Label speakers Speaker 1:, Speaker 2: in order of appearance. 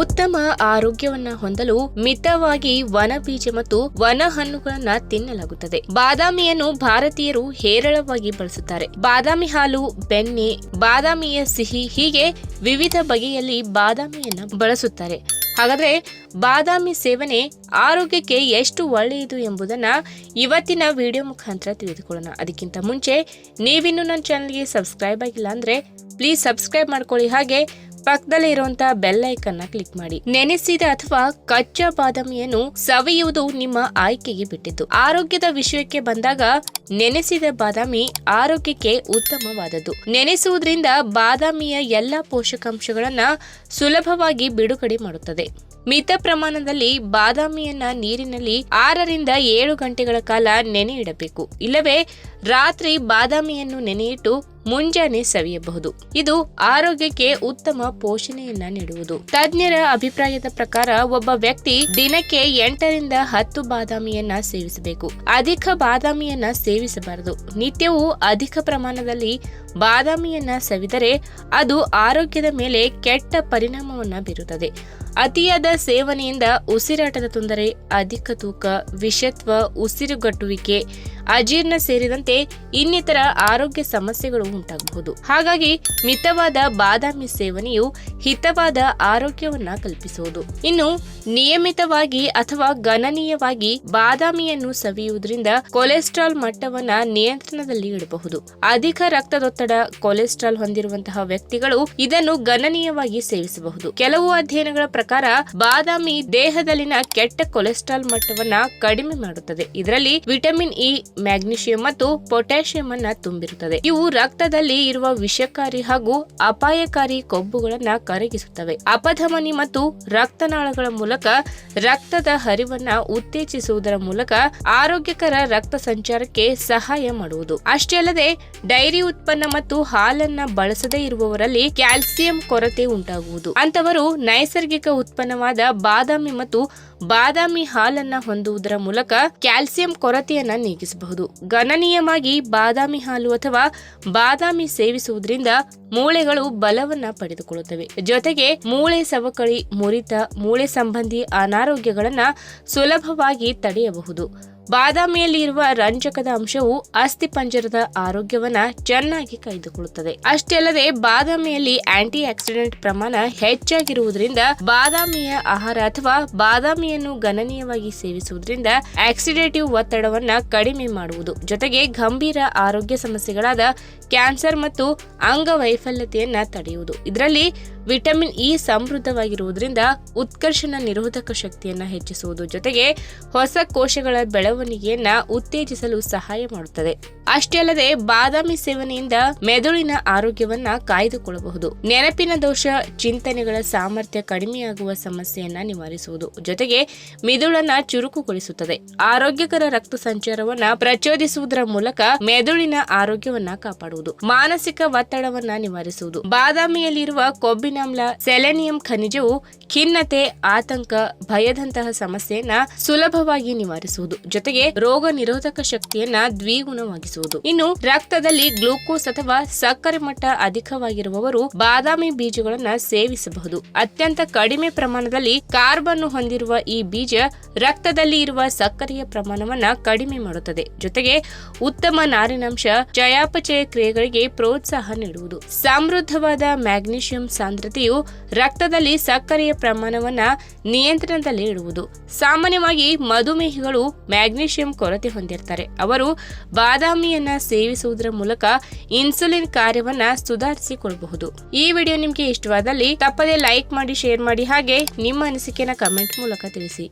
Speaker 1: ಉತ್ತಮ ಆರೋಗ್ಯವನ್ನ ಹೊಂದಲು ಮಿತವಾಗಿ ವನ ಬೀಜ ಮತ್ತು ವನ ಹಣ್ಣುಗಳನ್ನ ತಿನ್ನಲಾಗುತ್ತದೆ. ಬಾದಾಮಿಯನ್ನು ಭಾರತೀಯರು ಹೇರಳವಾಗಿ ಬಳಸುತ್ತಾರೆ. ಬಾದಾಮಿ ಹಾಲು, ಬೆಣ್ಣೆ, ಬಾದಾಮಿಯ ಸಿಹಿ ಹೀಗೆ ವಿವಿಧ ಬಗೆಯಲ್ಲಿ ಬಾದಾಮಿಯನ್ನ ಬಳಸುತ್ತಾರೆ. ಹಾಗಾದ್ರೆ ಬಾದಾಮಿ ಸೇವನೆ ಆರೋಗ್ಯಕ್ಕೆ ಎಷ್ಟು ಒಳ್ಳೆಯದು ಎಂಬುದನ್ನ ಇವತ್ತಿನ ವಿಡಿಯೋ ಮುಖಾಂತರ ತಿಳಿದುಕೊಳ್ಳೋಣ. ಅದಕ್ಕಿಂತ ಮುಂಚೆ ನೀವಿನ್ನೂ ನನ್ನ ಚಾನಲ್ಗೆ ಸಬ್ಸ್ಕ್ರೈಬ್ ಆಗಿಲ್ಲ ಅಂದ್ರೆ ಪ್ಲೀಸ್ ಸಬ್ಸ್ಕ್ರೈಬ್ ಮಾಡ್ಕೊಳ್ಳಿ. ಹಾಗೆ ಪಕ್ಕದಲ್ಲೇ ಇರುವಂತಹ ಬೆಲ್ ಐಕನ್ನ ಕ್ಲಿಕ್ ಮಾಡಿ. ನೆನೆಸಿದ ಅಥವಾ ಕಚ್ಚಾ ಬಾದಾಮಿಯನ್ನು ಸವಿಯುವುದು ನಿಮ್ಮ ಆಯ್ಕೆಗೆ ಬಿಟ್ಟಿದ್ದು. ಆರೋಗ್ಯದ ವಿಷಯಕ್ಕೆ ಬಂದಾಗ ನೆನೆಸಿದ ಬಾದಾಮಿ ಆರೋಗ್ಯಕ್ಕೆ ಉತ್ತಮವಾದದ್ದು. ನೆನೆಸುವುದರಿಂದ ಬಾದಾಮಿಯ ಎಲ್ಲಾ ಪೋಷಕಾಂಶಗಳನ್ನ ಸುಲಭವಾಗಿ ಬಿಡುಗಡೆ ಮಾಡುತ್ತದೆ. ಮಿತ ಪ್ರಮಾಣದಲ್ಲಿ ಬಾದಾಮಿಯನ್ನ ನೀರಿನಲ್ಲಿ ಆರರಿಂದ ಏಳು ಗಂಟೆಗಳ ಕಾಲ ನೆನೆ ಇಡಬೇಕು ಇಲ್ಲವೇ ರಾತ್ರಿ ಬಾದಾಮಿಯನ್ನು ನೆನೆಯಿಟ್ಟು ಮುಂಜಾನೆ ಸವಿಯಬಹುದು. ಇದು ಆರೋಗ್ಯಕ್ಕೆ ಉತ್ತಮ ಪೋಷಣೆಯನ್ನ ನೀಡುವುದು. ತಜ್ಞರ ಅಭಿಪ್ರಾಯದ ಪ್ರಕಾರ ಒಬ್ಬ ವ್ಯಕ್ತಿ ದಿನಕ್ಕೆ ಎಂಟರಿಂದ ಹತ್ತು ಬಾದಾಮಿಯನ್ನ ಸೇವಿಸಬೇಕು. ಅಧಿಕ ಬಾದಾಮಿಯನ್ನ ಸೇವಿಸಬಾರದು. ನಿತ್ಯವೂ ಅಧಿಕ ಪ್ರಮಾಣದಲ್ಲಿ ಬಾದಾಮಿಯನ್ನ ಸವಿದರೆ ಅದು ಆರೋಗ್ಯದ ಮೇಲೆ ಕೆಟ್ಟ ಪರಿಣಾಮವನ್ನ ಬೀರುತ್ತದೆ. ಅತಿಯಾದ ಸೇವನೆಯಿಂದ ಉಸಿರಾಟದ ತೊಂದರೆ, ಅಧಿಕ ತೂಕ, ವಿಷತ್ವ, ಉಸಿರುಗಟ್ಟುವಿಕೆ ಅಜೀರ್ಣ ಸೇರಿದಂತೆ ಇನ್ನಿತರ ಆರೋಗ್ಯ ಸಮಸ್ಯೆಗಳು ಉಂಟಾಗಬಹುದು. ಹಾಗಾಗಿ ಮಿತವಾದ ಬಾದಾಮಿ ಸೇವನೆಯು ಹಿತವಾದ ಆರೋಗ್ಯವನ್ನ ಕಲ್ಪಿಸುವುದು. ಇನ್ನು ನಿಯಮಿತವಾಗಿ ಅಥವಾ ಗಣನೀಯವಾಗಿ ಬಾದಾಮಿಯನ್ನು ಸವಿಯುವುದರಿಂದ ಕೊಲೆಸ್ಟ್ರಾಲ್ ಮಟ್ಟವನ್ನ ನಿಯಂತ್ರಣದಲ್ಲಿ ಇಡಬಹುದು. ಅಧಿಕ ರಕ್ತದೊತ್ತಡ, ಕೊಲೆಸ್ಟ್ರಾಲ್ ಹೊಂದಿರುವಂತಹ ವ್ಯಕ್ತಿಗಳು ಇದನ್ನು ಗಣನೀಯವಾಗಿ ಸೇವಿಸಬಹುದು. ಕೆಲವು ಅಧ್ಯಯನಗಳ ಪ್ರಕಾರ ಬಾದಾಮಿ ದೇಹದಲ್ಲಿನ ಕೆಟ್ಟ ಕೊಲೆಸ್ಟ್ರಾಲ್ ಮಟ್ಟವನ್ನ ಕಡಿಮೆ ಮಾಡುತ್ತದೆ. ಇದರಲ್ಲಿ ವಿಟಮಿನ್ ಇ ಮ್ಯಾಗ್ನೀಷಿಯಂ ಮತ್ತು ಪೊಟ್ಯಾಷಿಯಂ ಅನ್ನ ತುಂಬಿರುತ್ತದೆ. ಇವು ರಕ್ತದಲ್ಲಿ ಇರುವ ವಿಷಕಾರಿ ಹಾಗೂ ಅಪಾಯಕಾರಿ ಕೊಬ್ಬುಗಳನ್ನ ಕರಗಿಸುತ್ತವೆ. ಅಪಧಮನಿ ಮತ್ತು ರಕ್ತನಾಳಗಳ ಮೂಲಕ ರಕ್ತದ ಹರಿವನ್ನ ಉತ್ತೇಜಿಸುವುದರ ಮೂಲಕ ಆರೋಗ್ಯಕರ ರಕ್ತ ಸಂಚಾರಕ್ಕೆ ಸಹಾಯ ಮಾಡುವುದು. ಅಷ್ಟೇ ಅಲ್ಲದೆ, ಡೈರಿ ಉತ್ಪನ್ನ ಮತ್ತು ಹಾಲನ್ನ ಬಳಸದೇ ಇರುವವರಲ್ಲಿ ಕ್ಯಾಲ್ಸಿಯಂ ಕೊರತೆ ಉಂಟಾಗುವುದು. ಅಂತವರು ನೈಸರ್ಗಿಕ ಉತ್ಪನ್ನವಾದ ಬಾದಾಮಿ ಮತ್ತು ಬಾದಾಮಿ ಹಾಲನ್ನ ಹೊಂದುವುದರ ಮೂಲಕ ಕ್ಯಾಲ್ಸಿಯಂ ಕೊರತೆಯನ್ನ ನೀಗಿಸಬಹುದು. ಗಣನೀಯವಾಗಿ ಬಾದಾಮಿ ಹಾಲು ಅಥವಾ ಬಾದಾಮಿ ಸೇವಿಸುವುದರಿಂದ ಮೂಳೆಗಳು ಬಲವನ್ನ ಪಡೆದುಕೊಳ್ಳುತ್ತವೆ. ಜೊತೆಗೆ ಮೂಳೆ ಸವಕಳಿ, ಮುರಿತ, ಮೂಳೆ ಸಂಬಂಧಿ ಅನಾರೋಗ್ಯಗಳನ್ನ ಸುಲಭವಾಗಿ ತಡೆಯಬಹುದು. ಬಾದಾಮಿಯಲ್ಲಿ ಇರುವ ರಂಜಕದ ಅಂಶವು ಅಸ್ಥಿಪಂಜರದ ಆರೋಗ್ಯವನ್ನ ಚೆನ್ನಾಗಿ ಕಾಯ್ದುಕೊಳ್ಳುತ್ತದೆ ಅಷ್ಟೇ ಅಲ್ಲದೆ ಬಾದಾಮಿಯಲ್ಲಿ ಆಂಟಿ ಆಕ್ಸಿಡೆಂಟ್ ಪ್ರಮಾಣ ಹೆಚ್ಚಾಗಿರುವುದರಿಂದ ಬಾದಾಮಿಯ ಆಹಾರ ಅಥವಾ ಬಾದಾಮಿಯನ್ನು ಗಣನೀಯವಾಗಿ ಸೇವಿಸುವುದರಿಂದ ಆಕ್ಸಿಡೇಟಿವ್ ಒತ್ತಡವನ್ನ ಕಡಿಮೆ ಮಾಡುವುದು. ಜೊತೆಗೆ ಗಂಭೀರ ಆರೋಗ್ಯ ಸಮಸ್ಯೆಗಳಾದ ಕ್ಯಾನ್ಸರ್ ಮತ್ತು ಅಂಗವೈಫಲ್ಯತೆಯನ್ನ ತಡೆಯುವುದು. ಇದರಲ್ಲಿ ವಿಟಮಿನ್ ಇ ಸಮೃದ್ಧವಾಗಿರುವುದರಿಂದ ಉತ್ಕರ್ಷಣ ನಿರೋಧಕ ಶಕ್ತಿಯನ್ನ ಹೆಚ್ಚಿಸುವುದು. ಜೊತೆಗೆ ಹೊಸ ಕೋಶಗಳ ಬೆಳವಣಿಗೆಯನ್ನ ಉತ್ತೇಜಿಸಲು ಸಹಾಯ ಮಾಡುತ್ತದೆ. ಅಷ್ಟೇ ಅಲ್ಲದೆ ಬಾದಾಮಿ ಸೇವನೆಯಿಂದ ಮೆದುಳಿನ ಆರೋಗ್ಯವನ್ನ ಕಾಯ್ದುಕೊಳ್ಳಬಹುದು. ನೆನಪಿನ ದೋಷ, ಚಿಂತನೆಗಳ ಸಾಮರ್ಥ್ಯ ಕಡಿಮೆಯಾಗುವ ಸಮಸ್ಯೆಯನ್ನ ನಿವಾರಿಸುವುದು. ಜೊತೆಗೆ ಮಿದುಳನ್ನ ಚುರುಕುಗೊಳಿಸುತ್ತದೆ. ಆರೋಗ್ಯಕರ ರಕ್ತ ಸಂಚಾರವನ್ನ ಪ್ರಚೋದಿಸುವುದರ ಮೂಲಕ ಮೆದುಳಿನ ಆರೋಗ್ಯವನ್ನ ಕಾಪಾಡುವುದು. ಮಾನಸಿಕ ಒತ್ತಡವನ್ನ ನಿವಾರಿಸುವುದು. ಬಾದಾಮಿಯಲ್ಲಿರುವ ಕೊಬ್ಬಿನಾಮ್ಲ ಸೆಲೆನಿಯಂ ಖನಿಜವು ಖಿನ್ನತೆ, ಆತಂಕ, ಭಯದಂತಹ ಸಮಸ್ಯೆಯನ್ನ ಸುಲಭವಾಗಿ ನಿವಾರಿಸುವುದು. ಜೊತೆಗೆ ರೋಗ ನಿರೋಧಕ ಶಕ್ತಿಯನ್ನ ದ್ವಿಗುಣವಾಗಿಸುವುದು. ಇನ್ನು ರಕ್ತದಲ್ಲಿ ಗ್ಲೂಕೋಸ್ ಅಥವಾ ಸಕ್ಕರೆ ಮಟ್ಟ ಅಧಿಕವಾಗಿರುವವರು ಬಾದಾಮಿ ಬೀಜಗಳನ್ನ ಸೇವಿಸಬಹುದು. ಅತ್ಯಂತ ಕಡಿಮೆ ಪ್ರಮಾಣದಲ್ಲಿ ಕಾರ್ಬನ್ ಹೊಂದಿರುವ ಈ ಬೀಜ ರಕ್ತದಲ್ಲಿ ಇರುವ ಸಕ್ಕರೆಯ ಪ್ರಮಾಣವನ್ನ ಕಡಿಮೆ ಮಾಡುತ್ತದೆ. ಜೊತೆಗೆ ಉತ್ತಮ ನಾರಿನಾಂಶ, ಚಯಾಪಚಯ ಕ್ರಿಯೆಗಳಿಗೆ ಪ್ರೋತ್ಸಾಹ ನೀಡುವುದು. ಸಮೃದ್ಧವಾದ ಮ್ಯಾಗ್ನೀಷಿಯಂ ಸಾಂದ್ರತೆಯು ರಕ್ತದಲ್ಲಿ ಸಕ್ಕರೆಯ ಪ್ರಮಾಣವನ್ನ ನಿಯಂತ್ರಣದಲ್ಲಿ ಇಡುವುದು ಸಾಮಾನ್ಯವಾಗಿ ಮಧುಮೇಹಿಗಳು ಮ್ಯಾಗ್ನೀಷಿಯಂ ಕೊರತೆ ಹೊಂದಿರ್ತಾರೆ. ಅವರು ಬಾದಾಮಿಯನ್ನ ಸೇವಿಸುವುದರ ಮೂಲಕ ಇನ್ಸುಲಿನ್ ಕಾರ್ಯವನ್ನ ಸುಧಾರಿಸಿಕೊಳ್ಳಬಹುದು ಈ ವಿಡಿಯೋ ನಿಮಗೆ ಇಷ್ಟವಾದಲ್ಲಿ ತಪ್ಪದೆ ಲೈಕ್ ಮಾಡಿ, ಶೇರ್ ಮಾಡಿ ಹಾಗೆ ನಿಮ್ಮ ಅನಿಸಿಕೆನ ಕಮೆಂಟ್ ಮೂಲಕ ತಿಳಿಸಿ.